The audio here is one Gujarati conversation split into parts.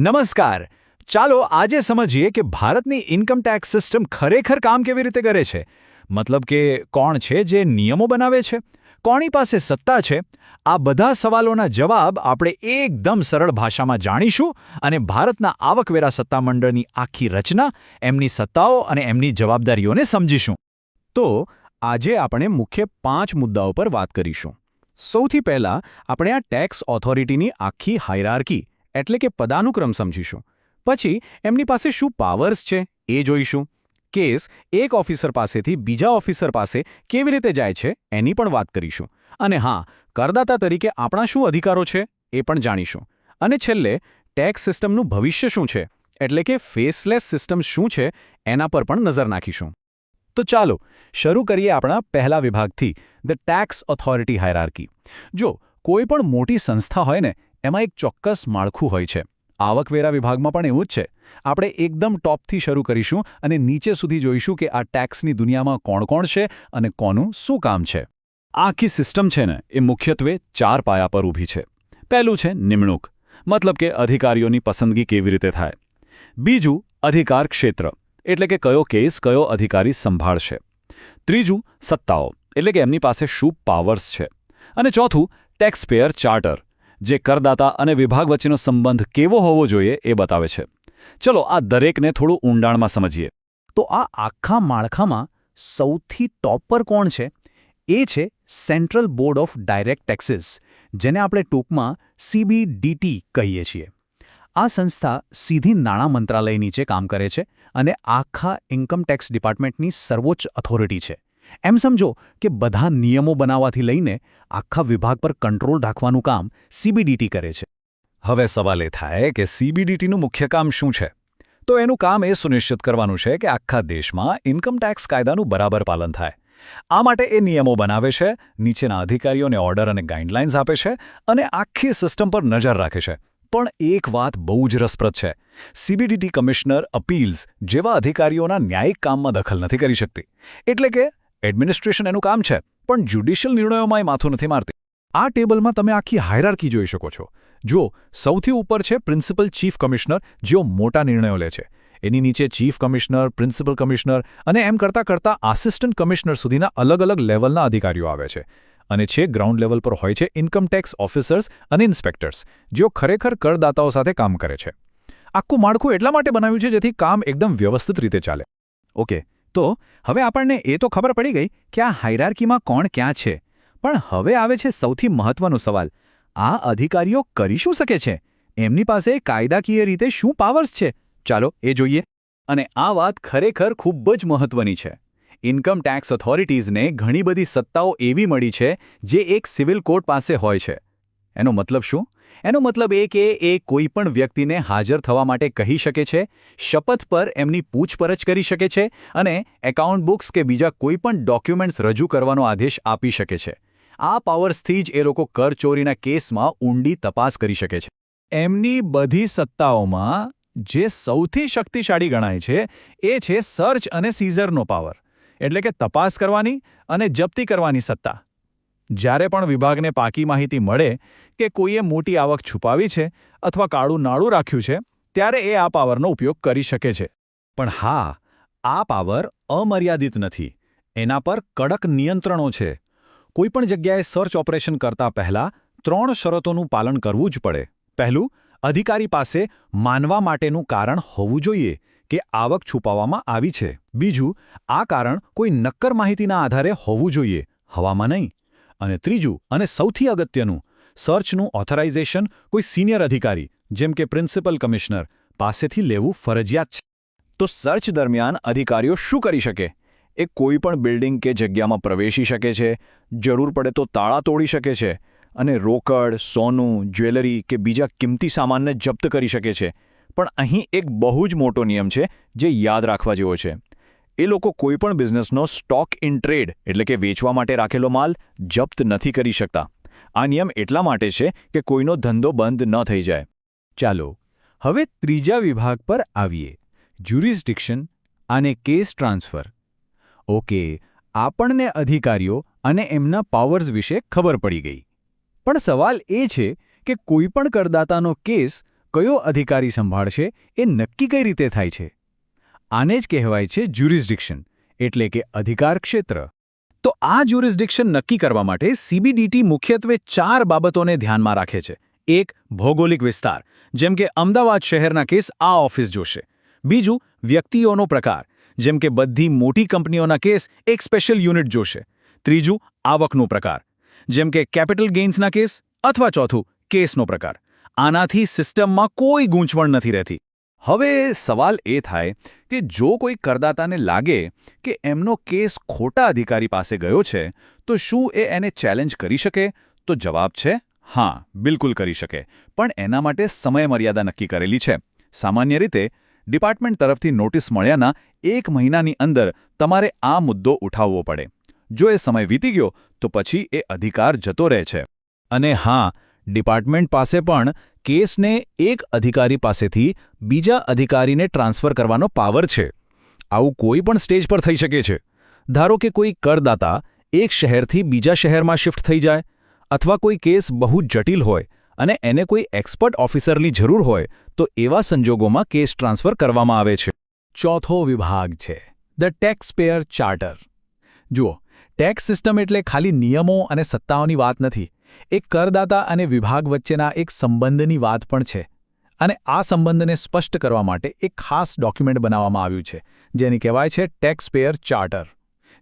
નમસ્કાર. ચાલો આજે સમજીએ કે ભારતની ઇન્કમ ટેક્સ સિસ્ટમ ખરેખર કામ કેવી રીતે કરે છે. મતલબ કે કોણ છે જે નિયમો બનાવે છે? કોની પાસે સત્તા છે? આ બધા સવાલોના જવાબ આપણે એકદમ સરળ ભાષામાં જાણીશું અને ભારતના આવકવેરા સત્તામંડળની આખી રચના, એમની સત્તાઓ અને એમની જવાબદારીઓને સમજીશું. તો, આજે આપણે મુખ્ય પાંચ મુદ્દાઓ પર વાત કરીશું. સૌથી પહેલાં, આપણે આ ટેક્સ ઓથોરિટીની આખી હાયરાર્કી એટલે કે પદાનુક્રમ સમજીશું. પછી એમની પાસે શું પાવર્સ છે એ જોઈશું. કેસ એક ઓફિસર પાસેથી બીજા ઓફિસર પાસે કેવી રીતે જાય છે એની પણ વાત કરીશું. અને હા, કરદાતા તરીકે આપણા શું અધિકારો છે એ પણ જાણીશું. અને છેલ્લે ટેક્સ સિસ્ટમનું ભવિષ્ય શું છે? એટલે કે ફેસલેસ સિસ્ટમ શું છે એના પર પણ નજર નાખીશું. તો ચાલો, શરૂ કરીએ આપણા પહેલા વિભાગથી ધ ટેક્સ ઓથોરિટી હાયરાર્કી જો કોઈ પણ મોટી સંસ્થા હોય ને એમાં એક ચોક્કસ માળખું હોય છે. આવકવેરા વિભાગમાં પણ એવું જ છે. આપણે એકદમ ટોપથી શરૂ કરીશું અને નીચે સુધી જોઈશું કે આ ટેક્સની દુનિયામાં કોણ કોણ છે અને કોનું શું કામ છે. આખી સિસ્ટમ છે ને, એ મુખ્યત્વે ચાર પાયા પર ઊભી છે. પહેલું છે નિમણૂક, મતલબ કે અધિકારીઓની પસંદગી કેવી રીતે થાય. બીજું, અધિકાર ક્ષેત્ર, એટલે કે કયો કેસ કયો અધિકારી સંભાળશે. ત્રીજું, સત્તાઓ, એટલે કે એમની પાસે શું પાવર્સ છે. અને ચોથું ટેક્સપેયર ચાર્ટર જે કરદાતા અને વિભાગ વચ્ચેનો સંબંધ કેવો હોવો જોઈએ એ બતાવે છે. ચલો આ દરેકને થોડું ઊંડાણમાં સમજીએ. તો આ આખા માળખામાં સૌથી ટોપ પર કોણ છે? એ છે central board of direct taxes, જેને આપણે ટૂંકમાં સીબીડીટી કહીએ છીએ. આ સંસ્થા સીધી નાણાં મંત્રાલય નીચે કામ કરે છે અને આખા ઇન્કમ ટેક્સ ડિપાર્ટમેન્ટની સર્વોચ્ચ અથોરિટી છે. એમ સમજો કે બધા નિયમો બનાવવાથી લઈને આખા વિભાગ પર કંટ્રોલ રાખવાનું કામ સીબીડીટી કરે છે. હવે સવાલ એ થાય કે સીબીડીટીનું મુખ્ય કામ શું છે? તો એનું કામ એ સુનિશ્ચિત કરવાનું છે કે આખા દેશમાં ઇન્કમ ટેક્સ કાયદાનું બરાબર પાલન થાય. આ માટે એ નિયમો બનાવે છે, નીચેના અધિકારીઓને ઓર્ડર અને ગાઈડલાઇન્સ આપે છે અને આખી સિસ્ટમ પર નજર રાખે છે. પણ એક વાત બહુ જ રસપ્રદ છે. સીબીડીટી કમિશનર અપીલ્સ જેવા અધિકારીઓના ન્યાયિક કામમાં દખલ નથી કરી શકતી. એટલે કે એડમિનિસ્ટ્રેશન એનું કામ છે, પણ જ્યુડિશિયલ નિર્ણયોમાં એ માથું નથી મારતી. આ ટેબલમાં તમે આખી હાયરાર્કી જોઈ શકો છો. જો સૌથી ઉપર છે પ્રિન્સિપલ ચીફ કમિશનર જેઓ મોટા નિર્ણયો લે છે. એની નીચે ચીફ કમિશનર પ્રિન્સિપલ કમિશનર અને એમ કરતાં કરતાં આસિસ્ટન્ટ કમિશનર સુધીના અલગ અલગ લેવલના અધિકારીઓ આવે છે. અને છે ગ્રાઉન્ડ લેવલ પર હોય છે ઇન્કમ ટેક્સ ઓફિસર્સ અને ઇન્સ્પેક્ટર્સ જેઓ ખરેખર કરદાતાઓ સાથે કામ કરે છે. આખું માળખું એટલા માટે બનાવ્યું છે જેથી કામ એકદમ વ્યવસ્થિત રીતે ચાલે. ઓકે તો હવે આપણને એ તો ખબર પડી ગઈ કે આ હાયરાર્કીમાં કોણ ક્યાં છે. પણ હવે આવે છે સૌથી મહત્વનો સવાલ. આ અધિકારીઓ કરી શું શકે છે? એમની પાસે કાયદાકીય રીતે શું પાવર્સ છે? ચાલો એ જોઈએ. અને આ વાત ખરેખર ખૂબ જ મહત્વની છે. ઇન્કમ ટેક્સ ઓથોરિટીઝને ઘણી બધી સત્તાઓ એવી મળી છે જે એક સિવિલ કોર્ટ પાસે હોય છે. એનો મતલબ શું? એનો મતલબ એ કે એ કોઈ પણ વ્યક્તિને હાજર થવા માટે કહી શકે છે, શપથ પર એમની પૂછપરછ કરી શકે છે અને એકાઉન્ટ બુક્સ કે બીજા કોઈ પણ ડોક્યુમેન્ટ્સ રજૂ કરવાનો આદેશ આપી શકે છે. આ પાવર્સથી જ એ લોકો કરચોરીના કેસમાં ઊંડી તપાસ કરી શકે છે. એમની બધી સત્તાઓમાં જે સૌથી શક્તિશાળી ગણાય છે, એ છે સર્ચ અને સીઝરનો પાવર. એટલે કે તપાસ કરવાની અને જપ્તી કરવાની સત્તા. જ્યારે પણ વિભાગને પાકી માહિતી મળે કે કોઈએ મોટી આવક છુપાવી છે અથવા કાળું નાળું રાખ્યું છે, ત્યારે એ આ પાવરનો ઉપયોગ કરી શકે છે. પણ હા, આ પાવર અમર્યાદિત નથી. એના પર કડક નિયંત્રણો છે. કોઈપણ જગ્યાએ સર્ચ ઓપરેશન કરતા પહેલા ત્રણ શરતોનું પાલન કરવું જ પડે. પહેલું, અધિકારી પાસે માનવા માટેનું કારણ હોવું જોઈએ કે આવક છુપાવવામાં આવી છે. બીજું, આ કારણ કોઈ નક્કર માહિતીના આધારે હોવું જોઈએ હવામાં નહીં. અને ત્રીજું અને સૌથી અગત્યનું, સર્ચનું ઓથોરાઇઝેશન કોઈ સિનિયર અધિકારી, જેમ કે પ્રિન્સિપલ કમિશનર, પાસેથી લેવું ફરજિયાત છે. તો સર્ચ દરમિયાન અધિકારીઓ શું કરી શકે? એ કોઈ પણ બિલ્ડિંગ કે જગ્યામાં પ્રવેશી શકે છે, જરૂર પડે તો તાળા તોડી શકે છે, અને રોકડ, સોનું, જ્વેલરી કે બીજા કિંમતી સામાનને જપ્ત કરી શકે છે. પણ અહીં એક બહુ જ મોટો નિયમ છે, જે યાદ રાખવા જેવો છે. એ લોકો કોઈપણ બિઝનેસનો સ્ટોક ઇન ટ્રેડ, એટલે કે વેચવા માટે રાખેલો માલ, જપ્ત નથી કરી શકતા. આ નિયમ એટલા માટે છે કે કોઈનો ધંધો બંધ ન થઈ જાય. ચાલો, હવે ત્રીજા વિભાગ પર આવીએ. જ્યુરિસ્ડિક્શન અને કેસ ટ્રાન્સફર ઓકે આપણને અધિકારીઓ અને એમના પાવર્સ વિશે ખબર પડી ગઈ. પણ સવાલ એ છે કે કોઈપણ કરદાતાનો કેસ કયો અધિકારી સંભાળશે એ નક્કી કઈ રીતે થાય છે? આને જ કહેવાય છે જ્યુરિસ્ડિક્શન એટલે કે અધિકાર ક્ષેત્ર. તો આ જ્યુરિસ્ડિક્શન નક્કી કરવા માટે સીબીડીટી મુખ્યત્વે ચાર બાબતોને ધ્યાનમાં રાખે છે. એક, ભૌગોલિક વિસ્તાર, જેમ કે અમદાવાદ શહેરના કેસ આ ઓફિસ જોશે. બીજું, વ્યક્તિઓનો પ્રકાર, જેમ કે બધી મોટી કંપનીઓના કેસ એક સ્પેશિયલ યુનિટ જોશે. ત્રીજું, આવકનો પ્રકાર, જેમ કે કેપિટલ ગેઇન્સના કેસ, અથવા ચોથું, કેસનો પ્રકાર. આનાથી સિસ્ટમમાં કોઈ ગૂંચવણ નથી રહેતી. હવે સવાલ એ થાય કે જો કોઈ કરદાતાને લાગે કે એમનો કેસ ખોટા અધિકારી પાસે ગયો છે, તો શું એ એને ચેલેન્જ કરી શકે? તો જવાબ છે, હા, બિલકુલ કરી શકે. પણ એના માટે સમયમર્યાદા નક્કી કરેલી છે. સામાન્ય રીતે, ડિપાર્ટમેન્ટ તરફથી નોટિસ મળ્યાના એક મહિનાની અંદર તમારે આ મુદ્દો ઉઠાવવો પડે. જો એ સમય વીતી ગયો, તો પછી એ અધિકાર જતો રહે છે. અને હા, ડિપાર્ટમેન્ટ પાસે પણ કેસને એક અધિકારી પાસેથી બીજા અધિકારીને ટ્રાન્સફર કરવાનો પાવર છે. આવું કોઈ પણ સ્ટેજ પર થઈ શકે છે. ધારો કે કોઈ કરદાતા એક શહેરથી બીજા શહેરમાં શિફ્ટ થઈ જાય અથવા કોઈ કેસ બહુ જટિલ હોય અને એને કોઈ એક્સપર્ટ ઓફિસરની જરૂર હોય તો એવા સંજોગોમાં કેસ ટ્રાન્સફર કરવામાં આવે છે. ચોથો વિભાગ છે. The tax payer charter. જુઓ, ટેક્સ સિસ્ટમ એટલે ખાલી નિયમો અને સત્તાઓની વાત નથી. એક કરદાતા અને વિભાગ વચ્ચેના એક સંબંધની વાત પણ છે અને આ સંબંધને સ્પષ્ટ કરવા માટે એક ખાસ ડોક્યુમેન્ટ બનાવવામાં આવ્યું છે, જેની કહેવાય છે ટેક્સ પેયર ચાર્ટર,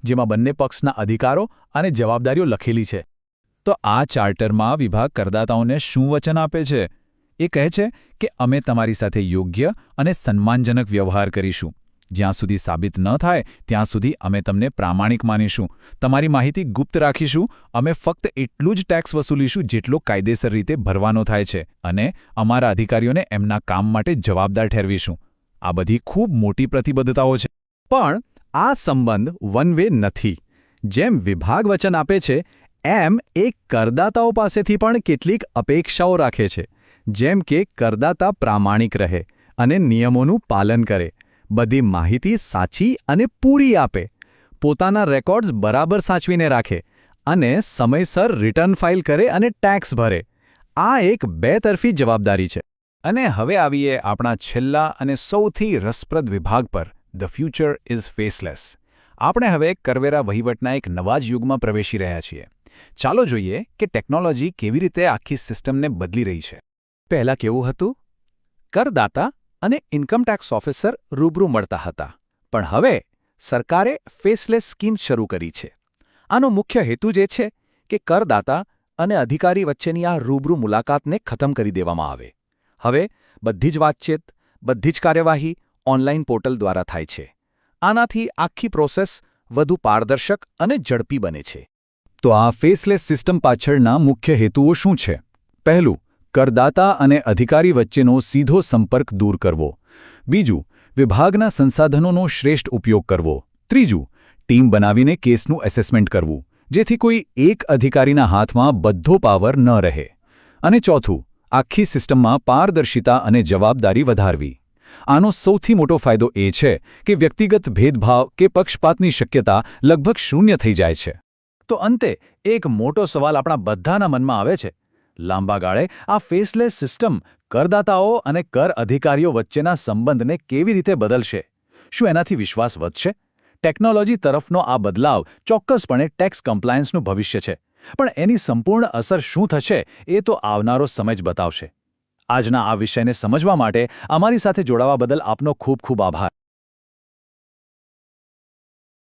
જેમાં બંને પક્ષના અધિકારો અને જવાબદારીઓ લખેલી છે. તો આ ચાર્ટરમાં વિભાગ કરદાતાઓને શું વચન આપે છે? એ કહે છે કે અમે તમારી સાથે યોગ્ય અને સન્માનજનક વ્યવહાર કરીશું. જ્યાં સુધી સાબિત ન થાય, ત્યાં સુધી અમે તમને પ્રામાણિક માનીશું. તમારી માહિતી ગુપ્ત રાખીશું. અમે ફક્ત એટલું જ ટેક્સ વસૂલીશું જેટલો કાયદેસર રીતે ભરવાનો થાય છે અને અમારા અધિકારીઓને એમના કામ માટે જવાબદાર ઠેરવીશું. આ બધી ખૂબ મોટી પ્રતિબદ્ધતાઓ છે. પણ આ સંબંધ વન વે નથી. જેમ વિભાગ વચન આપે છે, એમ એ કરદાતાઓ પાસેથી પણ કેટલીક અપેક્ષાઓ રાખે છે. જેમ કે કરદાતા પ્રામાણિક રહે અને નિયમોનું પાલન કરે. બધી માહિતી સાચી અને પૂરી આપે. પોતાના રેકોર્ડ્સ બરાબર સાચવીને રાખે અને સમયસર રિટર્ન ફાઇલ કરે અને ટેક્સ ભરે. આ એક બેતરફી જવાબદારી છે. અને હવે આવીએ આપણા છેલ્લા અને સૌથી રસપ્રદ વિભાગ પર. ધ ફ્યુચર ઇઝ ફેસલેસ આપણે હવે કરવેરા વહીવટના એક નવા જ યુગમાં પ્રવેશી રહ્યા છીએ. ચાલો જોઈએ કે ટેકનોલોજી કેવી રીતે આખી સિસ્ટમને બદલી રહી છે. પહેલાં કેવું હતું? કરદાતા અને ઇન્કમટેક્સ ઓફિસર રૂબરૂ મળતા હતા. પણ હવે સરકારે ફેસલેસ સ્કીમ શરૂ કરી છે. આનો મુખ્ય હેતુ જે છે કે કરદાતા અને અધિકારી વચ્ચેની આ રૂબરૂ મુલાકાતને ખતમ કરી દેવામાં આવે. હવે બધી જ વાતચીત, બધી જ કાર્યવાહી ઓનલાઈન પોર્ટલ દ્વારા થાય છે. આનાથી આખી પ્રોસેસ વધુ પારદર્શક અને ઝડપી બને છે. તો આ ફેસલેસ સિસ્ટમ પાછળના મુખ્ય હેતુઓ શું છે? પહેલું કરદાતા અને અધિકારી વચ્ચેનો સીધો સંપર્ક દૂર કરવો. બીજું, વિભાગના સંસાધનોનો શ્રેષ્ઠ ઉપયોગ કરવો. ત્રીજું, ટીમ બનાવીને કેસનું એસેસમેન્ટ કરવું, જેથી કોઈ એક અધિકારીના હાથમાં બધો પાવર ન રહે. અને ચોથું, આખી સિસ્ટમમાં પારદર્શિતા અને જવાબદારી વધારવી. આનો સૌથી મોટો ફાયદો એ છે કે વ્યક્તિગત ભેદભાવ કે પક્ષપાતની શક્યતા લગભગ શૂન્ય થઈ જાય છે. તો અંતે, એક મોટો સવાલ આપણા બધાના મનમાં આવે છે. લાંબા ગાળે આ ફેસલેસ સિસ્ટમ કરદાતાઓ અને કર અધિકારીઓ વચ્ચેના સંબંધને કેવી રીતે બદલશે? શું એનાથી વિશ્વાસ વધશે? ટેકનોલોજી તરફનો આ બદલાવ ચોક્કસપણે ટેક્સ કમ્પ્લાયન્સનું ભવિષ્ય છે. પણ એની સંપૂર્ણ અસર શું થશે એ તો આવનારો સમય જ બતાવશે. આજના આ વિષયને સમજવા માટે અમારી સાથે જોડાવા બદલ આપનો ખૂબ ખૂબ આભાર.